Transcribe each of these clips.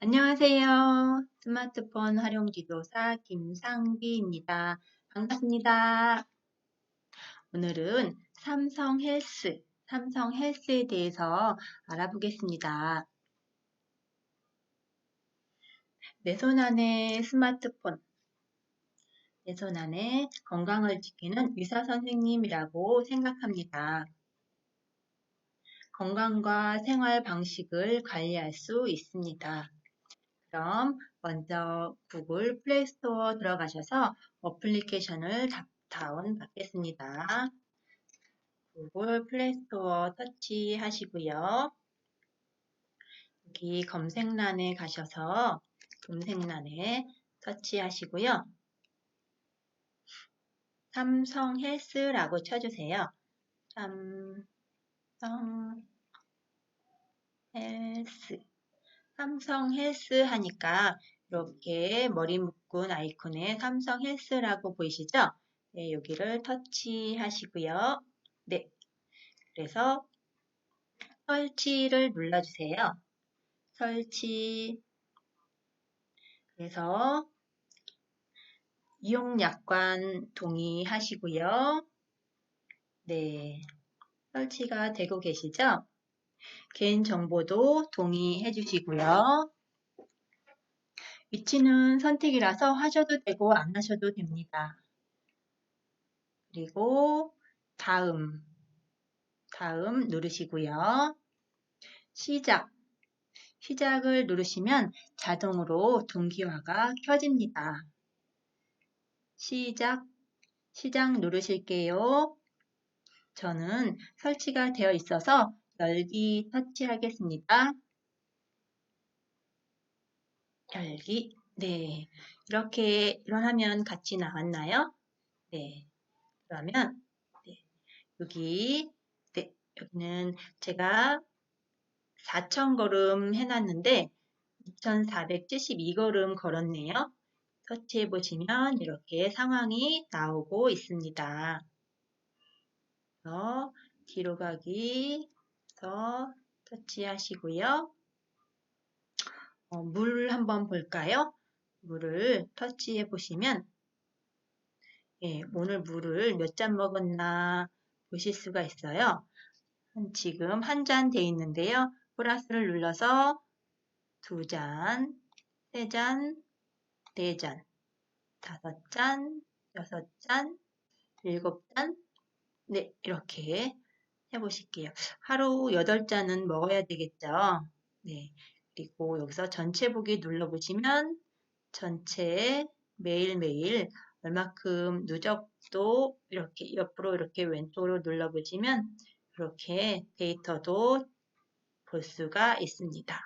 안녕하세요. 스마트폰 활용 지도사 김상비입니다. 반갑습니다. 오늘은 삼성 헬스, 삼성 헬스에 대해서 알아보겠습니다. 내 손 안에 스마트폰, 내 손 안에 건강을 지키는 의사 선생님이라고 생각합니다. 건강과 생활 방식을 관리할 수 있습니다. 그럼 먼저 구글 플레이스토어 들어가셔서 어플리케이션을 다운 받겠습니다. 구글 플레이스토어 터치하시고요. 여기 검색란에 가셔서 검색란에 터치하시고요. 삼성 헬스라고 쳐주세요. 삼성 헬스 삼성 헬스 하니까 이렇게 머리 묶은 아이콘에 삼성 헬스라고 보이시죠? 네, 여기를 터치하시고요. 네, 그래서 설치를 눌러주세요. 설치 그래서 이용약관 동의하시고요. 네, 설치가 되고 계시죠? 개인정보도 동의해 주시고요. 위치는 선택이라서 하셔도 되고 안 하셔도 됩니다. 그리고 다음, 다음 누르시고요. 시작, 시작을 누르시면 자동으로 동기화가 켜집니다. 시작, 시작 누르실게요. 저는 설치가 되어 있어서 열기 터치하겠습니다. 열기. 네. 이렇게 일어나면 같이 나왔나요? 네. 그러면 네. 여기 네. 여기는 제가 4,000걸음 해놨는데 2,472걸음 걸었네요. 터치해 보시면 이렇게 상황이 나오고 있습니다. 어, 뒤로 가기 더 터치하시고요. 어, 물 한번 볼까요? 물을 터치해 보시면 예, 오늘 물을 몇 잔 먹었나 보실 수가 있어요. 지금 한 잔 돼 있는데요. 플러스를 눌러서 두 잔, 세 잔, 네 잔, 다섯 잔, 여섯 잔, 일곱 잔, 네, 이렇게 해보실게요. 하루 8잔은 먹어야 되겠죠. 네. 그리고 여기서 전체 보기 눌러보시면 전체 매일매일 얼마큼 누적도 이렇게 옆으로 이렇게 왼쪽으로 눌러보시면 이렇게 데이터도 볼 수가 있습니다.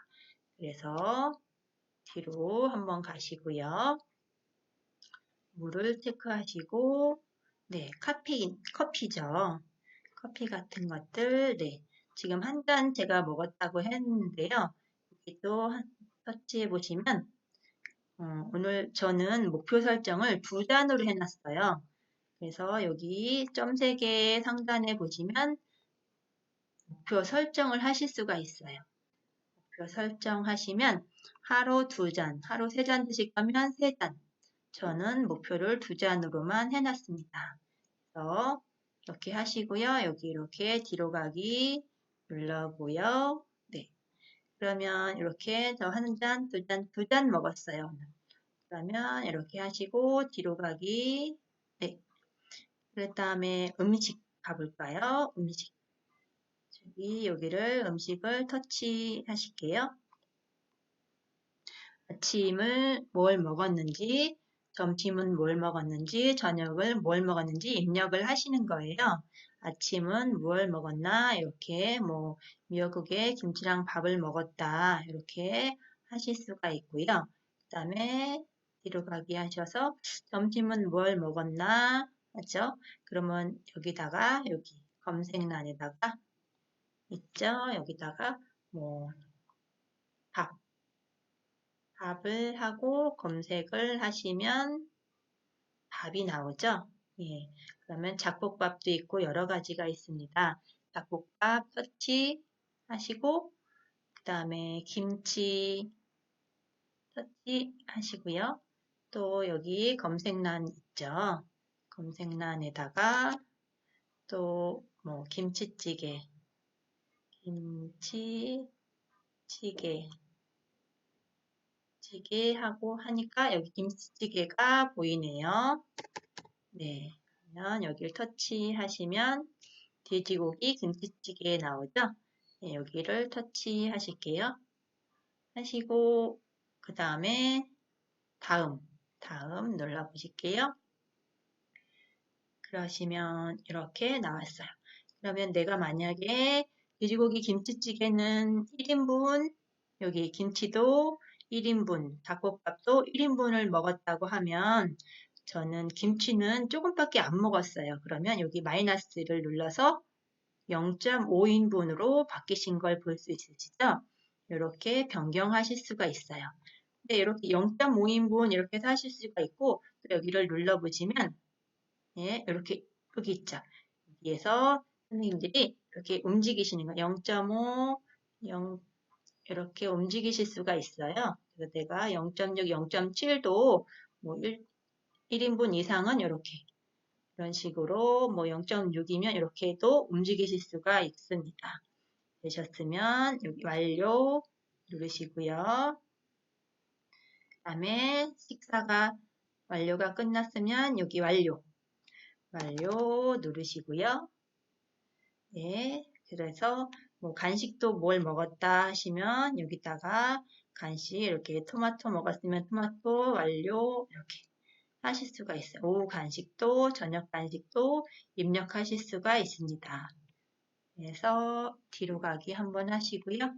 그래서 뒤로 한번 가시고요. 물을 체크하시고 네, 카페인, 커피죠. 커피 같은 것들, 네. 지금 한 잔 제가 먹었다고 했는데요. 여기도 터치해 보시면, 어, 오늘 저는 목표 설정을 두 잔으로 해놨어요. 그래서 여기 점 3개 상단에 보시면 목표 설정을 하실 수가 있어요. 목표 설정하시면 하루 두 잔, 하루 세 잔 드실 거면 세 잔. 저는 목표를 두 잔으로만 해놨습니다. 그래서 이렇게 하시고요. 여기 이렇게 뒤로 가기 눌러고요. 네. 그러면 이렇게 저 한 잔, 두 잔, 두 잔 먹었어요. 그러면 이렇게 하시고 뒤로 가기 네. 그 다음에 음식 가볼까요? 음식. 여기 여기를 음식을 터치 하실게요. 아침을 뭘 먹었는지 점심은 뭘 먹었는지, 저녁을 뭘 먹었는지 입력을 하시는 거예요. 아침은 뭘 먹었나, 이렇게 뭐 미역국에 김치랑 밥을 먹었다, 이렇게 하실 수가 있고요. 그 다음에 뒤로 가기 하셔서 점심은 뭘 먹었나, 맞죠? 그러면 여기다가 여기 검색란에다가 있죠? 여기다가 뭐 밥, 밥을 하고 검색을 하시면 밥이 나오죠. 예. 그러면 잡곡밥도 있고 여러 가지가 있습니다. 잡곡밥 터치 하시고 그 다음에 김치 터치하시고요. 또 여기 검색란 있죠. 검색란에다가 또 뭐 김치찌개, 김치찌개, 찌개 하고 하니까 여기 김치찌개가 보이네요. 네, 그러면 여기를 터치하시면 돼지고기 김치찌개 나오죠? 네, 여기를 터치하실게요. 하시고 그 다음에 다음, 다음 눌러보실게요. 그러시면 이렇게 나왔어요. 그러면 내가 만약에 돼지고기 김치찌개는 1인분, 여기 김치도 1인분, 닭볶밥도 1인분을 먹었다고 하면 저는 김치는 조금밖에 안 먹었어요. 그러면 여기 마이너스를 눌러서 0.5인분으로 바뀌신 걸 볼 수 있으시죠? 이렇게 변경하실 수가 있어요. 근데 이렇게 0.5인분 이렇게 사실 수가 있고 또 여기를 눌러보시면 예, 이렇게 여기 있죠. 여기에서 선생님들이 이렇게 움직이시는 거 0.5, 0 이렇게 움직이실 수가 있어요. 그래서 내가 0.6, 0.7도 뭐 1, 1인분 이상은 이렇게 이런 식으로 뭐 0.6이면 이렇게도 움직이실 수가 있습니다. 되셨으면 여기 완료 누르시고요. 그 다음에 식사가 완료가 끝났으면 여기 완료 완료 누르시고요. 네, 그래서 뭐 간식도 뭘 먹었다 하시면 여기다가 간식 이렇게 토마토 먹었으면 토마토 완료 이렇게 하실 수가 있어요. 오후 간식도 저녁 간식도 입력하실 수가 있습니다. 그래서 뒤로 가기 한번 하시고요.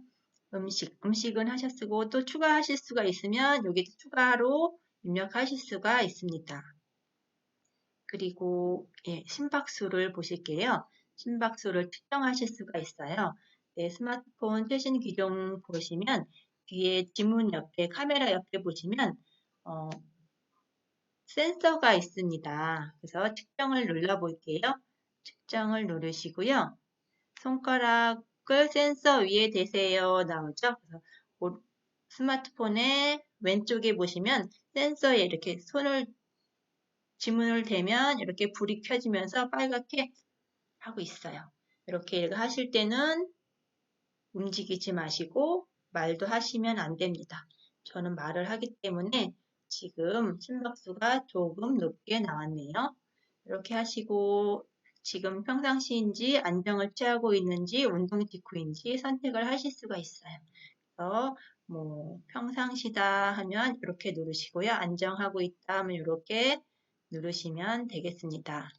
음식, 음식은 하셨고 또 추가하실 수가 있으면 여기 추가로 입력하실 수가 있습니다. 그리고 예, 심박수를 보실게요. 심박수를 측정하실 수가 있어요. 네, 스마트폰 최신 기종 보시면 뒤에 지문 옆에 카메라 옆에 보시면 어, 센서가 있습니다. 그래서 측정을 눌러 볼게요. 측정을 누르시고요. 손가락을 센서 위에 대세요 나오죠. 그래서 스마트폰의 왼쪽에 보시면 센서에 이렇게 손을 지문을 대면 이렇게 불이 켜지면서 빨갛게 하고 있어요. 이렇게 하실 때는 움직이지 마시고 말도 하시면 안 됩니다. 저는 말을 하기 때문에 지금 심박수가 조금 높게 나왔네요. 이렇게 하시고 지금 평상시인지 안정을 취하고 있는지 운동 직후인지 선택을 하실 수가 있어요. 그래서 뭐 평상시다 하면 이렇게 누르시고요. 안정하고 있다 하면 이렇게 누르시면 되겠습니다.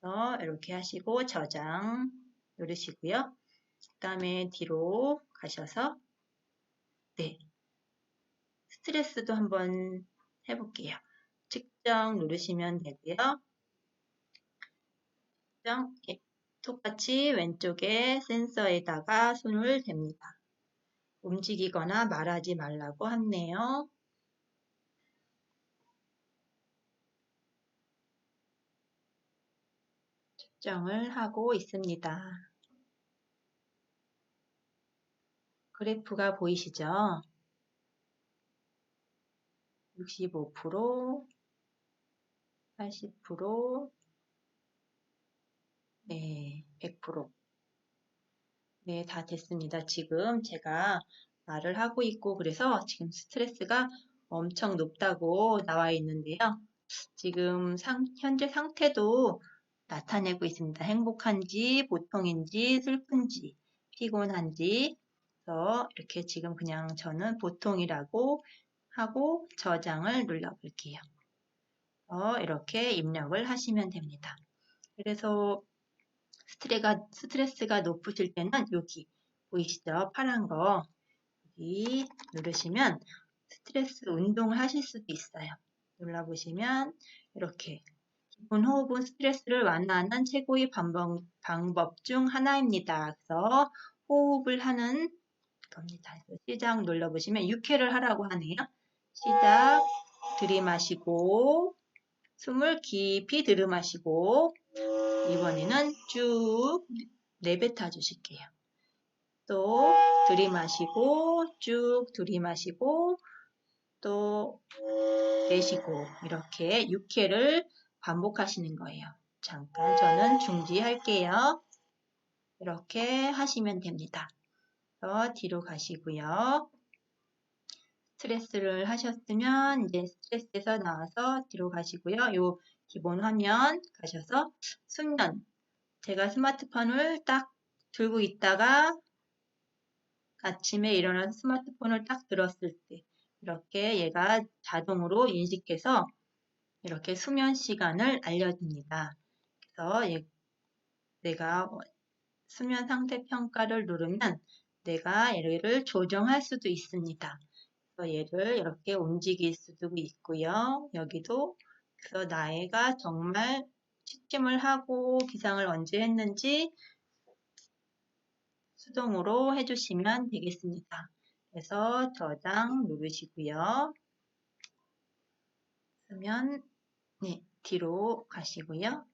그래서 이렇게 하시고 저장 누르시고요. 그 다음에 뒤로 가셔서 네 스트레스도 한번 해볼게요. 측정 누르시면 되고요. 측정 예, 똑같이 왼쪽에 센서에다가 손을 댑니다. 움직이거나 말하지 말라고 하네요. 측정을 하고 있습니다. 그래프가 보이시죠? 65%, 80%, 네, 100%. 네, 다 됐습니다. 지금 제가 말을 하고 있고 그래서 지금 스트레스가 엄청 높다고 나와 있는데요. 지금 상, 현재 상태도 나타내고 있습니다. 행복한지, 보통인지, 슬픈지, 피곤한지. 그래서 이렇게 지금 그냥 저는 보통이라고 하고 저장을 눌러볼게요. 어, 이렇게 입력을 하시면 됩니다. 그래서 스트레가, 스트레스가 높으실 때는 여기 보이시죠? 파란 거 여기 누르시면 스트레스 운동을 하실 수도 있어요. 눌러보시면 이렇게 기본 호흡은 스트레스를 완화하는 최고의 방법, 방법 중 하나입니다. 그래서 호흡을 하는 겁니다. 시작 눌러보시면 6회를 하라고 하네요. 시작 들이마시고 숨을 깊이 들이마시고 이번에는 쭉 내뱉어 주실게요. 또 들이마시고 쭉 들이마시고 또 내쉬고 이렇게 6회를 반복하시는 거예요. 잠깐 저는 중지할게요. 이렇게 하시면 됩니다. 더 뒤로 가시고요. 스트레스를 하셨으면 이제 스트레스에서 나와서 뒤로 가시고요. 요 기본 화면 가셔서 숙면 제가 스마트폰을 딱 들고 있다가 아침에 일어나서 스마트폰을 딱 들었을 때 이렇게 얘가 자동으로 인식해서 이렇게 수면 시간을 알려줍니다. 그래서 얘, 내가 수면 상태 평가를 누르면 내가 얘를 조정할 수도 있습니다. 그래서 얘를 이렇게 움직일 수도 있고요. 여기도 그래서 나이가 정말 취침을 하고 기상을 언제 했는지 수동으로 해주시면 되겠습니다. 그래서 저장 누르시고요. 그러면 네, 뒤로 가시고요.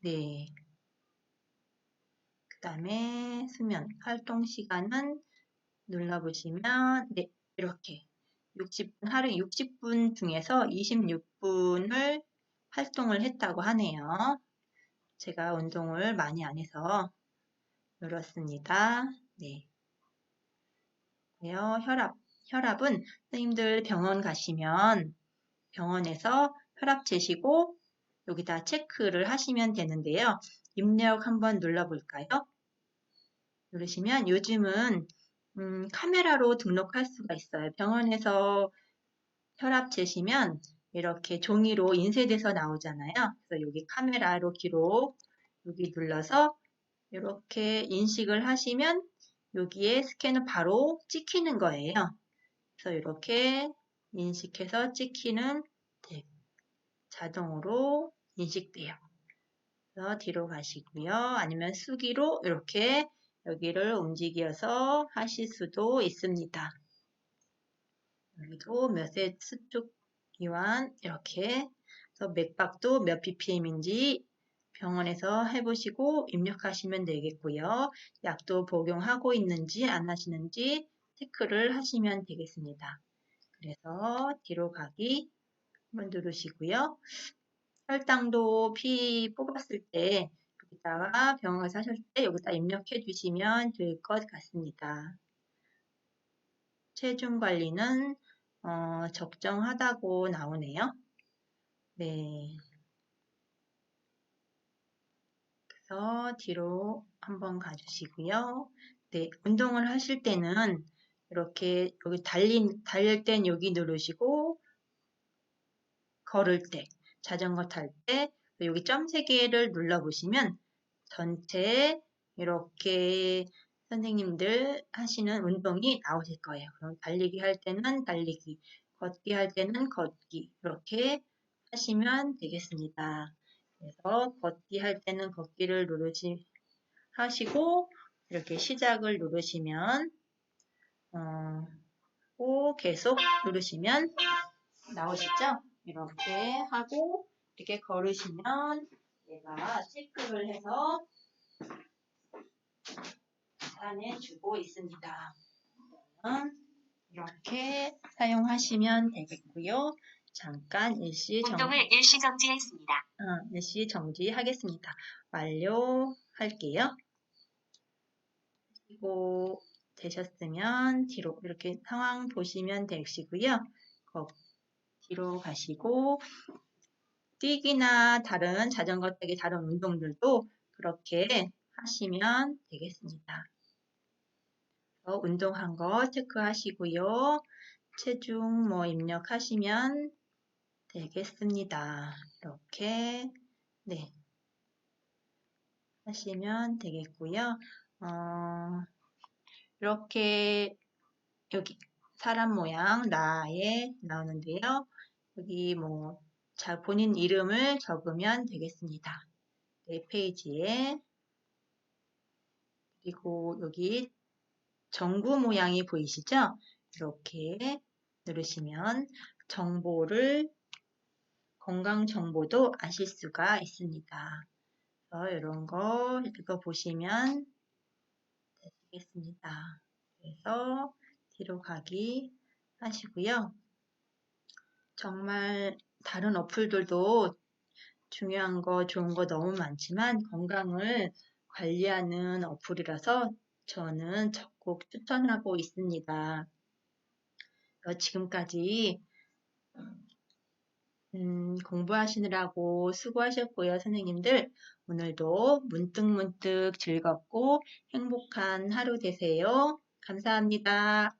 네. 그 다음에 수면 활동 시간은 눌러보시면 네, 이렇게 60분, 하루 60분 중에서 26분을 활동을 했다고 하네요. 제가 운동을 많이 안 해서 눌렀습니다. 네. 혈압. 혈압은 선생님들 병원 가시면 병원에서 혈압 재시고 여기다 체크를 하시면 되는데요. 입력 한번 눌러볼까요? 누르시면 요즘은 음, 카메라로 등록할 수가 있어요. 병원에서 혈압 재시면 이렇게 종이로 인쇄돼서 나오잖아요. 그래서 여기 카메라로 기록 여기 눌러서 이렇게 인식을 하시면 여기에 스캔을 바로 찍히는 거예요. 그래서 이렇게 인식해서 찍히는 네, 자동으로 인식돼요. 그래서 뒤로 가시고요. 아니면 수기로 이렇게 여기를 움직여서 하실 수도 있습니다. 여기도 몇세 수축 기환 이렇게 그래서 맥박도 몇 ppm인지 병원에서 해보시고 입력하시면 되겠고요. 약도 복용하고 있는지 안 하시는지 체크를 하시면 되겠습니다. 그래서 뒤로 가기 한번 누르시고요. 혈당도 피 뽑았을 때 여기다가 병원에서 하실 때 여기다 입력해 주시면 될 것 같습니다. 체중 관리는 어, 적정하다고 나오네요. 네. 그래서 뒤로 한번 가주시고요. 네, 운동을 하실 때는 이렇게 여기 달린, 달릴 땐 여기 누르시고 걸을 때, 자전거 탈 때 여기 점 3개를 눌러 보시면 전체 이렇게 선생님들 하시는 운동이 나오실 거예요. 그럼 달리기 할 때는 달리기, 걷기 할 때는 걷기 이렇게 하시면 되겠습니다. 그래서 걷기 할 때는 걷기를 누르시 하시고 이렇게 시작을 누르시면 어, 오 계속 누르시면 나오시죠? 이렇게 하고 이렇게 걸으시면 얘가 체크를 해서 계산해 주고 있습니다. 이렇게 사용하시면 되겠고요. 잠깐 일시 정... 운동을 일시 정지했습니다. 어, 일시 정지하겠습니다. 완료할게요. 그리고 되셨으면 뒤로 이렇게 상황 보시면 되시고요. 뒤로 가시고 뛰기나 다른 자전거 타기 다른 운동들도 그렇게 하시면 되겠습니다. 운동한 거 체크하시고요. 체중 뭐 입력하시면 되겠습니다. 이렇게 네 하시면 되겠고요. 어, 이렇게 여기 사람 모양 나에 나오는데요. 여기 뭐 자, 본인 이름을 적으면 되겠습니다. 네 페이지에 그리고 여기 정구 모양이 보이시죠? 이렇게 누르시면 정보를 건강 정보도 아실 수가 있습니다. 그래서 이런 거 읽어보시면 되겠습니다. 그래서 뒤로 가기 하시고요. 정말 다른 어플들도 중요한 거, 좋은 거 너무 많지만 건강을 관리하는 어플이라서 저는 적극 추천하고 있습니다. 어, 지금까지 음, 공부하시느라고 수고하셨고요, 선생님들. 오늘도 문득문득 즐겁고 행복한 하루 되세요. 감사합니다.